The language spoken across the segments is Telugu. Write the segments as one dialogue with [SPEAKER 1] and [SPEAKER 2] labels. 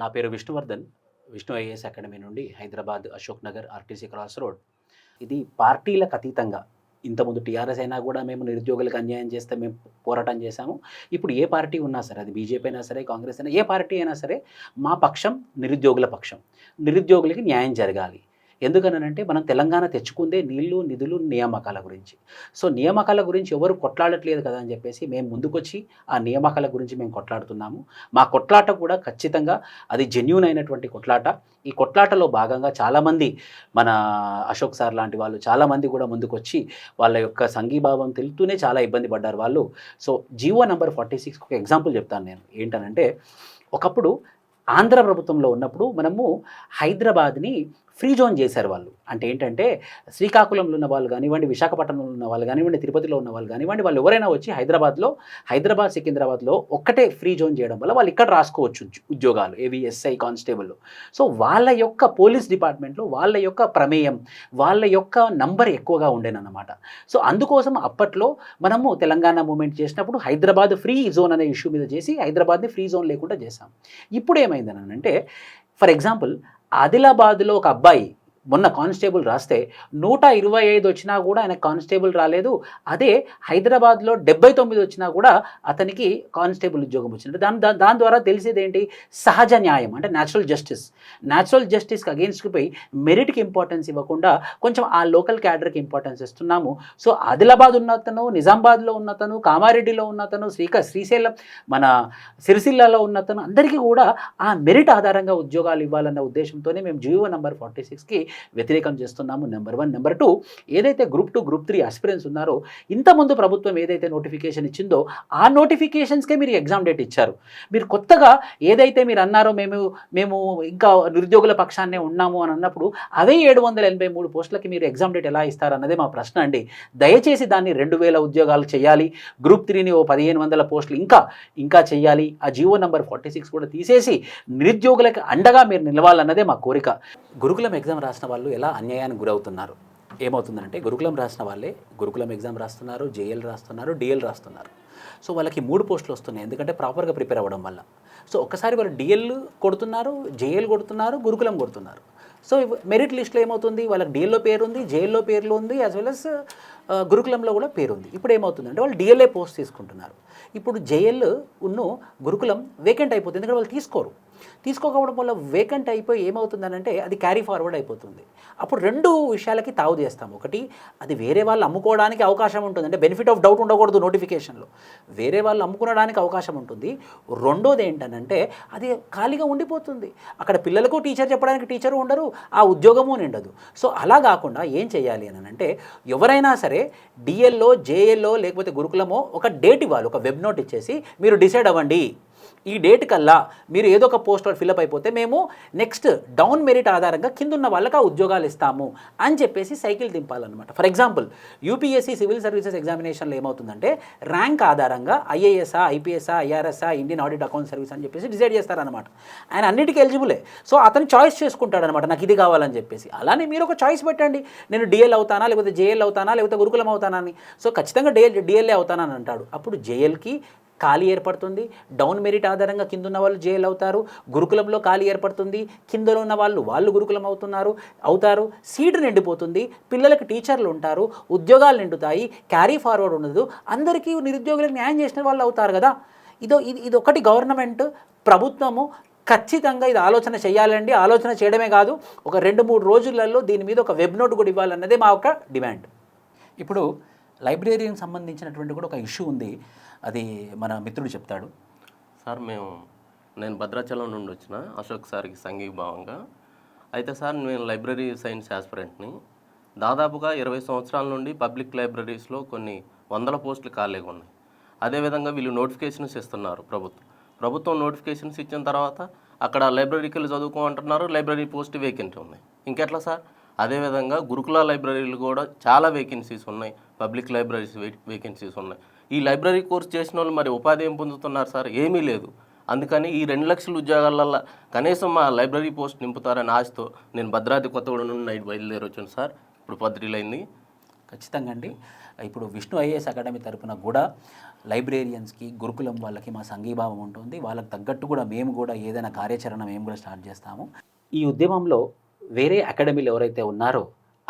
[SPEAKER 1] నా పేరు విష్ణువర్ధన్ విష్ణు ఐఏఎస్ అకాడమీ నుండి Hyderabad Ashok Nagar RTC cross road. ఇది పార్టీలకు అతీతంగా ఇంతకుముందు టీఆర్ఎస్ అయినా కూడా మేము నిరుద్యోగులకు అన్యాయం చేస్తే మేము పోరాటం చేశాము. ఇప్పుడు ఏ పార్టీ ఉన్నా సరే అది బీజేపీ అయినా సరే కాంగ్రెస్ అయినా ఏ పార్టీ అయినా సరే మా పక్షం నిరుద్యోగుల పక్షం. నిరుద్యోగులకి న్యాయం జరగాలి. ఎందుకనంటే మనం తెలంగాణ తెచ్చుకుందే నీళ్ళు నిధులు నియామకాల గురించి. సో నియామకాల గురించి ఎవరు కొట్లాడట్లేదు కదా అని చెప్పేసి మేము ముందుకొచ్చి ఆ నియామకాల గురించి మేము కొట్లాడుతున్నాము. మా కొట్లాట కూడా ఖచ్చితంగా అది జెన్యున్ అయినటువంటి కొట్లాట. ఈ కొట్లాటలో భాగంగా చాలామంది మన అశోక్ సార్ లాంటి వాళ్ళు చాలామంది కూడా ముందుకొచ్చి వాళ్ళ యొక్క సంఘీభావం తెలుపుతూనే చాలా ఇబ్బంది పడ్డారు వాళ్ళు. So GO number forty six ఒక ఎగ్జాంపుల్ చెప్తాను నేను. ఏంటనంటే ఒకప్పుడు ఆంధ్ర ప్రభుత్వంలో ఉన్నప్పుడు మనము హైదరాబాద్ని ఫ్రీ జోన్ చేశారు వాళ్ళు. అంటే ఏంటంటే శ్రీకాకుళంలో ఉన్న వాళ్ళు కానివ్వండి విశాఖపట్నంలో ఉన్న వాళ్ళు కానివ్వండి తిరుపతిలో ఉన్న వాళ్ళు కానివ్వండి వాళ్ళు ఎవరైనా వచ్చి హైదరాబాద్లో హైదరాబాద్ సికింద్రాబాద్లో ఒక్కటే ఫ్రీ జోన్ చేయడం వల్ల వాళ్ళు ఇక్కడ రాసుకోవచ్చు ఉద్యోగాలు ఏవి ఎస్ఐ కానిస్టేబుల్ సో వాళ్ళ యొక్క పోలీస్ డిపార్ట్మెంట్లో వాళ్ళ యొక్క ప్రమేయం వాళ్ళ యొక్క నంబర్ ఎక్కువగా ఉండేనన్నమాట. సో అందుకోసం అప్పట్లో మనము తెలంగాణ మూమెంట్ చేసినప్పుడు హైదరాబాద్ ఫ్రీ జోన్ అనే ఇష్యూ మీద చేసి హైదరాబాద్ని ఫ్రీ జోన్ లేకుండా చేశాం. ఇప్పుడు ఏమైందని అంటే ఫర్ ఎగ్జాంపుల్ ఆదిలాబాద్లో ఒక అబ్బాయి మొన్న కానిస్టేబుల్ రాస్తే నూట ఇరవై ఐదు వచ్చినా కూడా ఆయన కానిస్టేబుల్ రాలేదు. అదే హైదరాబాద్లో డెబ్బై తొమ్మిది వచ్చినా కూడా అతనికి కానిస్టేబుల్ ఉద్యోగం వచ్చింది. దాని దా- దాని ద్వారా తెలిసేది ఏంటి సహజ న్యాయం అంటే న్యాచురల్ జస్టిస్ న్యాచురల్ జస్టిస్కి అగేన్స్ట్కి పోయి మెరిట్కి ఇంపార్టెన్స్ ఇవ్వకుండా కొంచెం ఆ లోకల్ క్యాడర్కి ఇంపార్టెన్స్ ఇస్తున్నాము. సో ఆదిలాబాద్ ఉన్నతను నిజామాబాద్లో ఉన్నతను కామారెడ్డిలో ఉన్నతను శ్రీక శ్రీశైలం మన సిరిసిల్లలో ఉన్నతను అందరికీ కూడా ఆ మెరిట్ ఆధారంగా ఉద్యోగాలు ఇవ్వాలన్న ఉద్దేశంతోనే మేము జీవో నెంబర్ ఫార్టీ సిక్స్కి వ్యతిరేకం చేస్తున్నాము నెంబర్ వన్ నెంబర్ టూ ఏదైతే group two group three aspirants ఉన్నారో ఇంతకుముందు ప్రభుత్వం ఏదైతే నోటిఫికేషన్ ఇచ్చిందో ఆ నోటిఫికేషన్స్కే మీరు ఎగ్జామ్ డేట్ ఇచ్చారు. మీరు కొత్తగా ఏదైతే మీరు అన్నారో మేము మేము ఇంకా నిరుద్యోగుల పక్షాన్నే ఉన్నాము అని అన్నప్పుడు అవే ఏడు వందల ఎనభై మూడు పోస్టులకి మీరు ఎగ్జామ్ డేట్ ఎలా ఇస్తారన్నదే మా ప్రశ్న అండి. దయచేసి దాన్ని రెండు వేల ఉద్యోగాలు చేయాలి. గ్రూప్ త్రీని ఓ పదిహేను వందల పోస్టులు ఇంకా ఇంకా చేయాలి. ఆ జీవో నెంబర్ ఫార్టీ సిక్స్ కూడా తీసేసి నిరుద్యోగులకు అండగా మీరు నిలవాలన్నదే మా కోరిక. గురుకులం ఎగ్జామ్ రాసిన వాళ్ళు ఎలా అన్యాయానికి గురవుతున్నారు? ఏమవుతుందంటే గురుకులం రాసిన వాళ్ళే గురుకులం ఎగ్జామ్ రాస్తున్నారు జేఎల్ రాస్తున్నారు డిఎల్ రాస్తున్నారు. సో వాళ్ళకి మూడు పోస్టులు వస్తున్నాయి. ఎందుకంటే ప్రాపర్గా ప్రిపేర్ అవ్వడం వల్ల. సో ఒక్కసారి వాళ్ళు డిఎల్ కొడుతున్నారు జేఎల్ కొడుతున్నారు గురుకులం కొడుతున్నారు. సో మెరిట్ లిస్ట్లో ఏమవుతుంది? వాళ్ళకి డిఎల్లో పేరు ఉంది జేఎల్లో పేర్లు ఉంది యాజ్ వెల్ అస్ గురుకులంలో కూడా పేరు ఉంది ఇప్పుడు ఏమవుతుందంటే వాళ్ళు డిఎల్ఏ పోస్ట్ తీసుకుంటున్నారు. ఇప్పుడు జేఎల్ ఉన్ను గురుకులం వేకెంట్ అయిపోతుంది. ఎందుకంటే వాళ్ళు తీసుకోరు. తీసుకోకపోవడం వల్ల వేకెంట్ అయిపోయి ఏమవుతుందనంటే అది క్యారీ ఫార్వర్డ్ అయిపోతుంది. అప్పుడు రెండు విషయాలకి తావు చేస్తాం. ఒకటి అది వేరే వాళ్ళు అమ్ముకోవడానికి అవకాశం ఉంటుంది. అంటే బెనిఫిట్ ఆఫ్ డౌట్ ఉండకూడదు నోటిఫికేషన్లో వేరే వాళ్ళు అమ్ముకునడానికి అవకాశం ఉంటుంది. రెండోది ఏంటనంటే అది ఖాళీగా ఉండిపోతుంది. అక్కడ పిల్లలకు టీచర్ చెప్పడానికి టీచరు ఉండరు ఆ ఉద్యోగము నిండదు. సో అలా కాకుండా ఏం చేయాలి అని అంటే ఎవరైనా సరే డిఎల్లో జేఎల్లో లేకపోతే గురుకులమో ఒక డేట్ ఇవ్వాలి. ఒక వెబ్ నోట్ ఇచ్చేసి మీరు డిసైడ్ అవ్వండి. ఈ డేట్ కల్లా మీరు ఏదో ఒక పోస్ట్ ఫిల్అప్ అయిపోతే మేము నెక్స్ట్ డౌన్ మెరిట్ ఆధారంగా కింద ఉన్న వాళ్ళకి ఆ ఉద్యోగాలు ఇస్తాము అని చెప్పేసి cycle దింపాలన్నమాట. For example UPSC civil services ఎగ్జామినేషన్లో ఏమవుతుందంటే ర్యాంక్ ఆధారంగా ఐఏఎస్ఆ ఐపీఎస్ఆ ఐఆర్ఎస్ఆ ఇండియన్ ఆడిట్ అకౌంట్ సర్వీస్ అని చెప్పేసి డిసైడ్ చేస్తారనమాట ఆయన అన్నిటికీ ఎలిజిబులే. సో అతను చాయిస్ చేసుకుంటాడనమాట నాకు ఇది కావాలని చెప్పేసి. అలానే మీరు ఒక చాయిస్ పెట్టండి. నేను డిఎల్ అవుతానా లేకపోతే జేఎల్ అవుతానా లేకపోతే గురుకులం అవుతానా అని. సో ఖచ్చితంగా డిఎల్ డిఎల్ఏ అవుతానని అంటాడు. అప్పుడు జేఎల్కి ఖాళీ ఏర్పడుతుంది. డౌన్ మెరిట్ ఆధారంగా కింద ఉన్న వాళ్ళు జైలు అవుతారు. గురుకులంలో ఖాళీ ఏర్పడుతుంది. కిందలో ఉన్న వాళ్ళు వాళ్ళు గురుకులం అవుతున్నారు అవుతారు. సీటు నిండిపోతుంది. పిల్లలకు టీచర్లు ఉంటారు. ఉద్యోగాలు నిండుతాయి. క్యారీ ఫార్వర్డ్ ఉండదు. అందరికీ నిరుద్యోగులకు న్యాయం చేసిన వాళ్ళు అవుతారు కదా. ఇదో ఇది ఇది ఒకటి గవర్నమెంట్ ప్రభుత్వము. ఖచ్చితంగా ఇది ఆలోచన చేయాలండి. ఆలోచన చేయడమే కాదు. ఒక రెండు మూడు రోజులలో దీని మీద ఒక వెబ్ నోట్ కూడా ఇవ్వాలన్నదే మా యొక్క డిమాండ్. ఇప్పుడు లైబ్రరీకి సంబంధించినటువంటి కూడా ఒక ఇష్యూ ఉంది. అది మన మిత్రుడు చెప్తాడు.
[SPEAKER 2] సార్ మేము నేను భద్రాచలం నుండి వచ్చిన అశోక్ సార్కి సంఘీభావంగా. అయితే సార్ నేను లైబ్రరీ సైన్స్ ఆస్పిరెంట్ని దాదాపుగా ఇరవై సంవత్సరాల నుండి పబ్లిక్ లైబ్రరీస్లో కొన్ని వందల పోస్టులు ఖాళీగా ఉన్నాయి. అదేవిధంగా వీళ్ళు నోటిఫికేషన్స్ ఇస్తున్నారు ప్రభుత్వం. ప్రభుత్వం నోటిఫికేషన్స్ ఇచ్చిన తర్వాత అక్కడ లైబ్రరీకి వెళ్ళి చదువుకోమంటున్నారు లైబ్రరీ పోస్ట్ వేకెంట్ ఉన్నాయి ఇంకెట్లా సార్? అదేవిధంగా గురుకుల లైబ్రరీలు కూడా చాలా వేకెన్సీస్ ఉన్నాయి. పబ్లిక్ లైబ్రరీస్ వేకెన్సీస్ ఉన్నాయి. ఈ లైబ్రరీ కోర్స్ చేసిన వాళ్ళు మరి ఉపాధి ఏం పొందుతున్నారు సార్? ఏమీ లేదు. అందుకని ఈ రెండు లక్షల ఉద్యోగాలల్లో కనీసం మా లైబ్రరీ పోస్ట్ నింపుతారని ఆశతో నేను భద్రాద్రి కొత్తగూడెం నుండి నైట్ బయలుదేరి వచ్చాను సార్. ఇప్పుడు పద్రిలైంది
[SPEAKER 1] ఖచ్చితంగా అండి. ఇప్పుడు విష్ణు ఐఏఎస్ అకాడమీ తరపున కూడా లైబ్రేరియన్స్కి గురుకులం వాళ్ళకి మా సంఘీభావం ఉంటుంది. వాళ్ళకి తగ్గట్టు కూడా మేము కూడా ఏదైనా కార్యాచరణ మేము కూడా స్టార్ట్ చేస్తాము. ఈ ఉద్యమంలో వేరే అకాడమీలు ఎవరైతే ఉన్నారో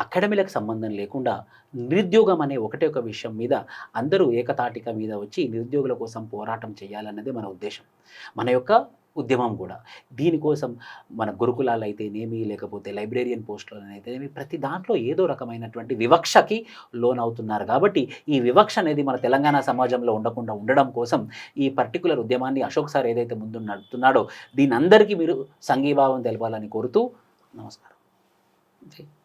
[SPEAKER 1] అకాడమీలకు సంబంధం లేకుండా నిరుద్యోగం అనే ఒకటే ఒక విషయం మీద అందరూ ఏకతాటిక మీద వచ్చి నిరుద్యోగుల కోసం పోరాటం చేయాలన్నది మన ఉద్దేశం. మన యొక్క ఉద్యమం కూడా. దీనికోసం మన గురుకులాలు అయితేనేమి లేకపోతే లైబ్రేరియన్ పోస్టులు అయితేనేమి ప్రతి దాంట్లో ఏదో రకమైనటువంటి వివక్షకి లోన్ అవుతున్నారు కాబట్టి ఈ వివక్ష అనేది మన తెలంగాణ సమాజంలో ఉండకుండా ఉండడం కోసం ఈ పర్టికులర్ ఉద్యమాన్ని అశోక్ సార్ ఏదైతే ముందు నడుపుతున్నాడో దీని అందరికీ మీరు సంఘీభావం తెలపాలని కోరుతూ నమస్కారం.